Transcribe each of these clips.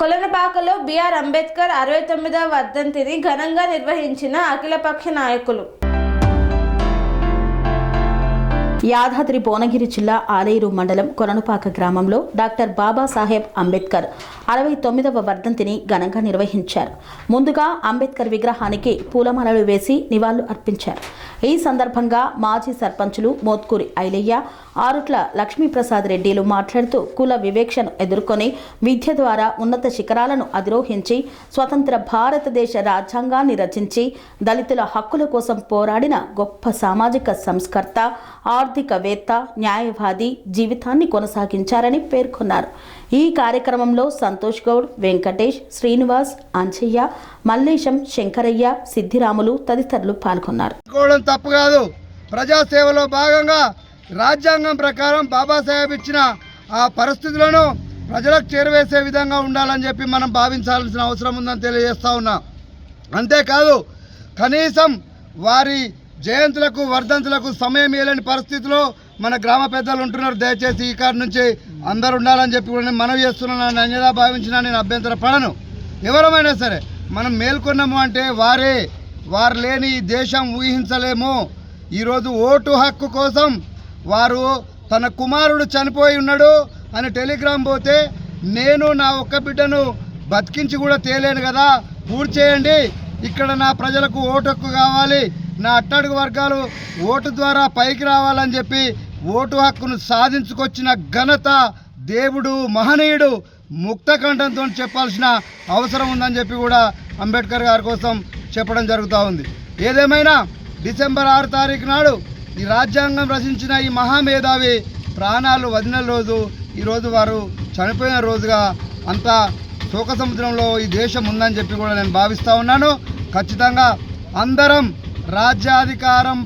కొలనపాకలో BR Ambedkar అరవై తొమ్మిదవ వర్ధంతిని ఘనంగా నిర్వహించిన అఖిలపక్ష నాయకులు. యాదాద్రి భువనగిరి జిల్లా ఆలేరు మండలం కొరణపాక గ్రామంలో డాక్టర్ బాబాసాహెబ్ అంబేద్కర్ అరవై తొమ్మిదవ వర్ధంతిని ఘనంగా నిర్వహించారు. ముందుగా అంబేద్కర్ విగ్రహానికి పూలమాలలు వేసి నివాళులు అర్పించారు. ఈ సందర్భంగా మాజీ సర్పంచులు మోత్కూరి ఐలయ్య ఆరుట్ల లక్ష్మీప్రసాద్ రెడ్డిలు మాట్లాడుతూ కుల వివేక్షను ఎదుర్కొని విద్య ద్వారా ఉన్నత శిఖరాలను అధిరోహించి స్వతంత్ర భారతదేశ రాజ్యాంగాన్ని రచించి దళితుల హక్కుల కోసం పోరాడిన గొప్ప సామాజిక సంస్కర్త ఆర్. ఆర్థికవేత్త న్యాయవాది జీవితాన్ని కొనసాగించారని పేర్కొన్నారు. ఈ కార్యక్రమంలో సంతోష్ గౌడ్ వెంకటేష్ శ్రీనివాస్ అంచయ్య మల్లేశం శంకరయ్య సిద్ధిరాములు తదితరులు పాల్గొన్నారు. తప్పు కాదు. ప్రజాసేవలో భాగంగా రాజ్యాంగం ప్రకారం బాబాసాహెబ్ ఇచ్చిన ఆ పరిస్థితులను ప్రజలకు చేరువేసే విధంగా ఉండాలని చెప్పి మనం భావించాల్సిన అవసరం ఉందని తెలియజేస్తా ఉన్నా. అంతేకాదు కనీసం వారి జయంతులకు వర్ధంతులకు సమయం ఇవ్వలేని పరిస్థితిలో మన గ్రామ పెద్దలు ఉంటున్నారు. దయచేసి ఈ కాడ నుంచి అందరు ఉండాలని చెప్పి కూడా నేను మనవి చేస్తున్నాను. అన్యదా భావించినా నేను అభ్యంతర పడను ఎవరమైనా సరే మనం మేల్కొన్నాము అంటే వారే వారు లేని ఈ దేశం ఊహించలేము. ఈరోజు ఓటు హక్కు కోసం వారు తన కుమారుడు చనిపోయి ఉన్నాడు అని టెలిగ్రామ్ పోతే నేను నా ఒక్క బిడ్డను బతికించి కూడా తేలేను కదా. పూర్తి చేయండి ఇక్కడ నా ప్రజలకు ఓటు హక్కు కావాలి. నా అట్టడుగు వర్గాలు ఓటు ద్వారా పైకి రావాలని చెప్పి ఓటు హక్కును సాధించుకొచ్చిన ఘనత దేవుడు మహనీయుడు ముక్తకంఠంతో చెప్పాల్సిన అవసరం ఉందని చెప్పి కూడా అంబేద్కర్ గారి కోసం చెప్పడం జరుగుతూ ఉంది. ఏదేమైనా డిసెంబర్ ఆరు తారీఖు నాడు ఈ రాజ్యాంగం రచించిన ఈ మహామేధావి ప్రాణాలు వదిలిన రోజు ఈరోజు వారు చనిపోయిన రోజుగా అంతా శోక సముద్రంలో ఈ దేశం ఉందని చెప్పి కూడా నేను భావిస్తూ ఉన్నాను. ఖచ్చితంగా అందరం రాజ్యాధికారం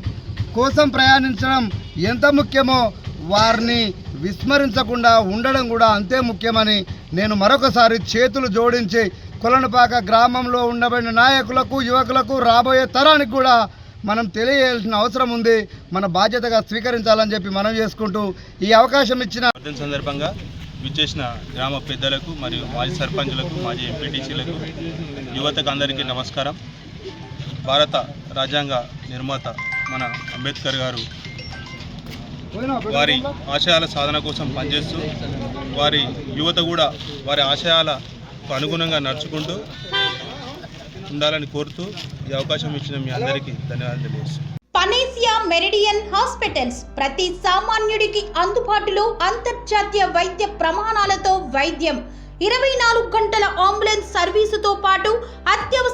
కోసం ప్రయాణించడం ఎంత ముఖ్యమో వారిని విస్మరించకుండా ఉండడం కూడా అంతే ముఖ్యమని నేను మరొకసారి చేతులు జోడించి కొలనుపాక గ్రామంలో ఉండబడిన నాయకులకు యువకులకు రాబోయే తరానికి కూడా మనం తెలియజేయాల్సిన అవసరం ఉంది. మన బాధ్యతగా స్వీకరించాలని చెప్పి మనం చేసుకుంటూ ఈ అవకాశం ఇచ్చిన సందర్భంగా విచ్చేసిన గ్రామ పెద్దలకు మరియు మాజీ సర్పంచులకు మాజీ ఎంపీటీసీలకు యువతకు అందరికీ నమస్కారం. భారత రాజ్యాంగ నిర్మాత మన అంబేద్కర్ గారు వారి ఆశయాల సాధన కోసం పనిచేస్తూ వారి యువత కూడా వారి ఆశయాలకు అనుగుణంగా నడుచుకుంటూ ఉండాలని కోరుతూ ఈ అవకాశం ఇచ్చిన మీ అందరికీ ధన్యవాదాలు తెలియజేస్తున్నాను పనేసియా మెరిడియన్ హాస్పిటల్స్ ప్రతి సామాన్యుడికి అందుబాటులో అంతర్జాతీయ వైద్య ప్రమాణాలతో వైద్యం. ఇరవై నాలుగు గంటల అంబులెన్స్ సర్వీసుతో పాటు అత్యవసర